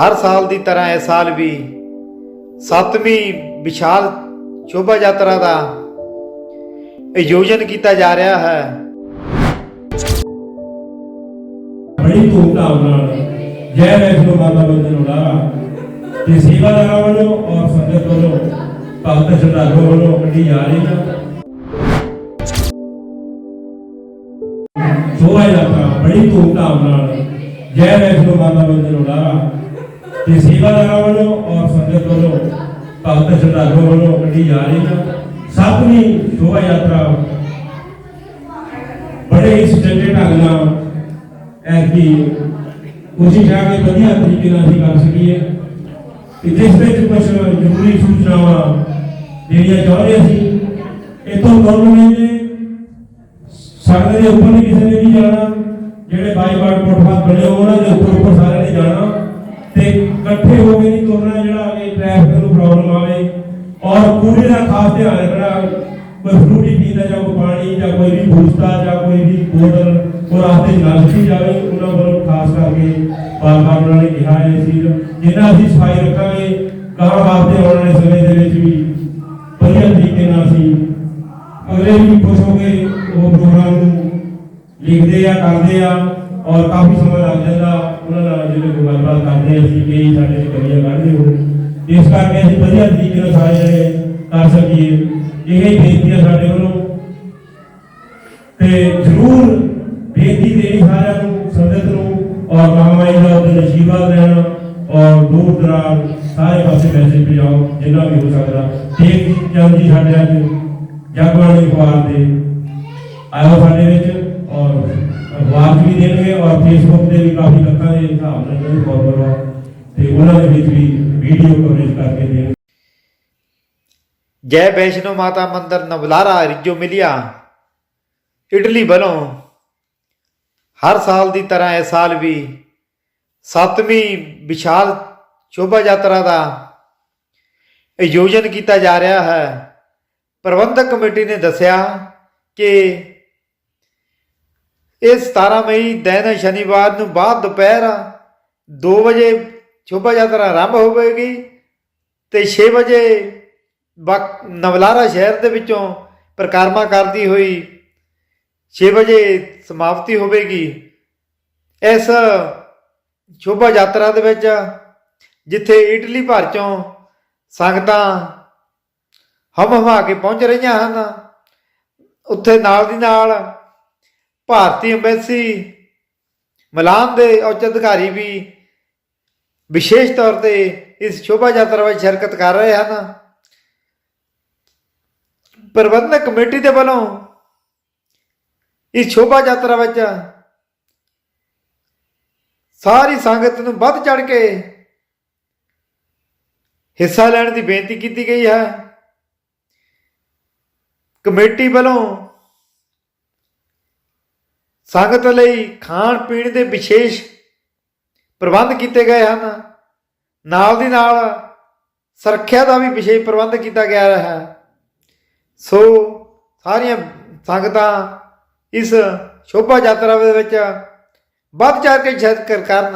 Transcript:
ਹਰ ਸਾਲ ਦੀ ਤਰ੍ਹਾਂ ਇਸ ਸਾਲ ਵੀ ਸੱਤਵੀਂ ਵਿਸ਼ਾਲ ਸ਼ੋਭਾ ਯਾਤਰਾ ਦਾ ਆਯੋਜਨ ਕੀਤਾ ਜਾ ਰਿਹਾ ਹੈ। ਬੜੀ ਧੂਮਧਾਮ ਨਾਲ ਜੈ ਵੈਸ਼ਨੋ ਮਾਤਾ ਮੰਦਿਰ ਉਡਾਰਾ ਤੇ ਸੇਵਾਦਾਰਾਂ ਵੱਲੋਂ ਔਰ ਸੰਗਤ ਵੱਲੋਂ, ਭਗਤ ਸ਼ਰਧਾਲੂਆਂ ਵੱਲੋਂ ਕੱਢੀ ਜਾ ਰਹੀ ਹੈ। ਸ਼ੋਭਾ ਯਾਤਰਾ ਬੜੀ ਧੂਮਧਾਮ ਨਾਲ ਜੈ ਵੈਸ਼ਨੋ ਮਾਤਾ ਮੰਦਿਰ ਉਡਾਰਾ ਤੇ ਸੇਵਾਦਾਰਾਂ ਵੱਲੋਂ ਔਰ ਸੰਗਤ ਵੱਲੋਂ, ਭਗਤ ਸ਼ਰਧਾਲੂਆਂ ਵੱਲੋਂ ਕੱਢੀ ਜਾ ਰਹੀ ਹੈ ਸੱਤਵੀਂ ਸ਼ੋਭਾ ਯਾਤਰਾ ਬੜੇ ਹੀ ਸੁਚੱਜੇ ਢੰਗ ਨਾਲ ਐਸੀ ਕੋਸ਼ਿਸ਼ ਹੈ ਕਿ ਵਧੀਆ ਤਰੀਕੇ ਨਾਲ ਅਸੀਂ ਕਰ ਸਕੀਏ ਕਿ ਜਿਸ ਵਿੱਚ ਕੁਝ ਜ਼ਰੂਰੀ ਸੂਚਨਾਵਾਂ ਜਿਹੜੀਆਂ ਚਾਹੁੰਦੇ ਸੀ ਇਥੋਂ ਗਵਰਨਮੈਂਟ ਨੇ ਸਾਡੇ ਦੇ ਉੱਪਰ ਨਹੀਂ ਕਿਸੇ ਨੇ ਵੀ ਜਾਣਾ, ਜਿਹੜੇ ਬਾਈਕਾਟ ਫੁੱਟਪਾਥ ਬਣੇ ਉਹਨਾਂ ਦੇ ਉੱਪਰ ਉੱਪਰ ਸਾਰਿਆਂ ਨੇ ਜਾਣਾ। ਤੇ ਇਕੱਠੇ ਹੋ ਕੇ ਨਹੀਂ ਤੁਰਨਾ ਜਿਹੜਾ ਕਿ ਟ੍ਰੈਫਿਕ ਨੂੰ ਪ੍ਰੋਬਲਮ ਆਵੇ ਔਰ ਕੂੜੇ ਦਾ ਖਾਸ ਧਿਆਨ ਰੱਖਣਾ ਕੋਈ ਫਰੂਟੀ ਪੀਂਦਾ ਜਾਂ ਕੋਈ ਪਾਣੀ ਜਾਂ ਕੋਈ ਵੀ ਬੂਸਟਾ ਜਾਂ ਕੋਈ ਵੀ ਬੋਤਲ ਉਹ ਰਾਸਤੇ ਨਾ ਸੁੱਟੀ ਜਾਵੇ, ਉਹਨਾਂ ਵੱਲੋਂ ਖਾਸ ਕਰਕੇ ਬਾਰ-ਬਾਰ ਉਹਨਾਂ ਨੇ ਕਿਹਾ ਹੈ ਸੀ ਜਿੰਨਾ ਅਸੀਂ ਸਫ਼ਾਈ ਰੱਖਾਂਗੇ ਕਹਾਂ ਵਾਸਤੇ ਆਉਣ ਵਾਲੇ ਸਮੇਂ ਦੇ ਵਿੱਚ ਵੀ ਵਧੀਆ ਤਰੀਕੇ ਨਾਲ ਅਸੀਂ ਅਗਲੇ ਵੀ ਖੁਸ਼ ਹੋ ਕੇ ਉਹ ਪ੍ਰੋਗਰਾਮ ਨੂੰ ਲਿਖਦੇ ਆ, ਕਰਦੇ ਆ ਔਰ ਕਾਫੀ ਸਮਾਂ ਲੱਗ ਜਾਂਦਾ। ਉਹਨਾਂ ਨਾਲ ਜਿਹੜੇ ਕੋਈ ਗੱਲਬਾਤ ਕਰਦੇ ਆ, ਅਸੀਂ ਕਈ ਸਾਡੇ ਚ ਕਮੀਆਂ ਕੱਢਦੇ ਹੋ ਇਸ ਕਰਕੇ ਅਸੀਂ ਵਧੀਆ ਤਰੀਕੇ ਨਾਲ ਸਾਰੇ ਜਣੇ ਕਰ ਸਕੀਏ। ਇਹ ਹੀ ਬੇਨਤੀ ਹੈ ਸਾਡੇ ਵੱਲੋਂ। ਤੇ ਜ਼ਰੂਰ ਬੇਨਤੀ ਦੇਣੀ ਸਾਰਿਆਂ ਨੂੰ, ਸੰਗਤ ਨੂੰ, ਔਰ ਮਹਾਮਾਈ ਦਾ ਉਹਦੇ ਆਸ਼ੀਰਵਾਦ ਲੈਣਾ, ਔਰ ਦੂਰ ਦਰਾਜ ਸਾਰੇ ਪਾਸੇ ਮੈਸੇਜ ਪਹੁੰਚਾਓ, ਜਿੰਨਾ ਵੀ ਹੋ ਸਕਦਾ। ਠੀਕ ਚੰਦ ਜੀ ਸਾਡੇ ਅੱਜ ਜਗਬਾਣੀ ਅਖਬਾਰ ਦੇ ਆਇਓ ਸਾਡੇ ਵਿੱਚ, ਔਰ ਅਖਬਾਰ ਵੀ ਦੇਣਗੇ ਔਰ ਫੇਸਬੁੱਕ ਤੇ ਵੀ ਕਾਫੀ ਲੱਖਾਂ ਦੇ ਹਿਸਾਬ ਨਾਲ ਜਿਹੜੇ ਫੋਲੋਅਰ ਆ, ਤੇ ਉਹਨਾਂ ਦੇ ਵਿੱਚ ਵੀ ਵੀਡੀਓ ਕਵਰੇਜ ਕਰਕੇ ਦੇਣਗੇ। ਜੈ ਵੈਸ਼ਨੋ ਮਾਤਾ ਮੰਦਰ ਨਵਲਾਰਾ ਰਿਜੋ ਮਿਲਿਆ। ਇਟਲੀ ਵੱਲੋਂ ਹਰ ਸਾਲ ਦੀ ਤਰ੍ਹਾਂ ਇਸ ਸਾਲ ਵੀ ਸੱਤਵੀਂ ਵਿਸ਼ਾਲ ਸ਼ੋਭਾ ਯਾਤਰਾ ਦਾ ਆਯੋਜਨ ਕੀਤਾ ਜਾ ਰਿਹਾ ਹੈ। ਪ੍ਰਬੰਧਕ ਕਮੇਟੀ ਨੇ ਦੱਸਿਆ ਕਿ ਇਹ 17 ਮਈ ਦਿਨ ਸ਼ਨੀਵਾਰ ਨੂੰ ਬਾਅਦ ਦੁਪਹਿਰ 2 ਵਜੇ ਸ਼ੋਭਾ ਯਾਤਰਾ ਆਰੰਭ ਹੋਵੇਗੀ ਤੇ 6 ਵਜੇ ਬਕ- ਨਵਲਾਰਾ ਸ਼ਹਿਰ ਦੇ ਵਿੱਚੋਂ ਪ੍ਰਕਾਰਮਾ ਕਰਦੀ ਹੋਈ 6 ਵਜੇ ਸਮਾਪਤੀ ਹੋਵੇਗੀ। ਇਸ ਸ਼ੋਭਾ ਯਾਤਰਾ ਦੇ ਵਿੱਚ ਜਿੱਥੇ ਇਟਲੀ ਭਰ ਚੋਂ ਸੰਗਤਾਂ ਹਮ ਹਮਾ ਕੇ ਪਹੁੰਚ ਰਹੀਆਂ ਹਨ, ਉੱਥੇ ਨਾਲ ਦੀ ਨਾਲ ਭਾਰਤੀ ਅੰਬੈਸੀ ਮਿਲਾਨ ਦੇ ਉੱਚ ਅਧਿਕਾਰੀ ਵੀ ਵਿਸ਼ੇਸ਼ ਤੌਰ ਤੇ ਇਸ ਸ਼ੋਭਾ ਯਾਤਰਾ ਵਿੱਚ ਸ਼ਿਰਕਤ ਕਰ ਰਹੇ ਹਨ। ਪ੍ਰਬੰਧਕ ਕਮੇਟੀ ਦੇ ਵੱਲੋਂ ਇਸ ਸ਼ੋਭਾ ਯਾਤਰਾ ਵਿੱਚ ਸਾਰੀ ਸੰਗਤ ਨੂੰ ਵੱਧ ਚੜ ਕੇ ਹਿੱਸਾ ਲੈਣ ਦੀ ਬੇਨਤੀ ਕੀਤੀ ਗਈ ਹੈ। ਕਮੇਟੀ ਵੱਲੋਂ ਸੰਗਤ ਲਈ ਖਾਣ ਪੀਣ ਦੇ ਵਿਸ਼ੇਸ਼ ਪ੍ਰਬੰਧ ਕੀਤੇ ਗਏ ਹਨ। ਨਾਲ ਦੀ ਨਾਲ ਸੁਰੱਖਿਆ ਦਾ ਵੀ ਵਿਸ਼ੇਸ਼ ਪ੍ਰਬੰਧ ਕੀਤਾ ਗਿਆ ਹੈ। ਸੋ ਸਾਰੀਆਂ ਸੰਗਤਾਂ ਇਸ ਸ਼ੋਭਾ ਯਾਤਰਾ ਦੇ ਵਿੱਚ ਵੱਧ ਚੜ ਕੇ ਸ਼ਿਰਕਤ ਕਰਨ।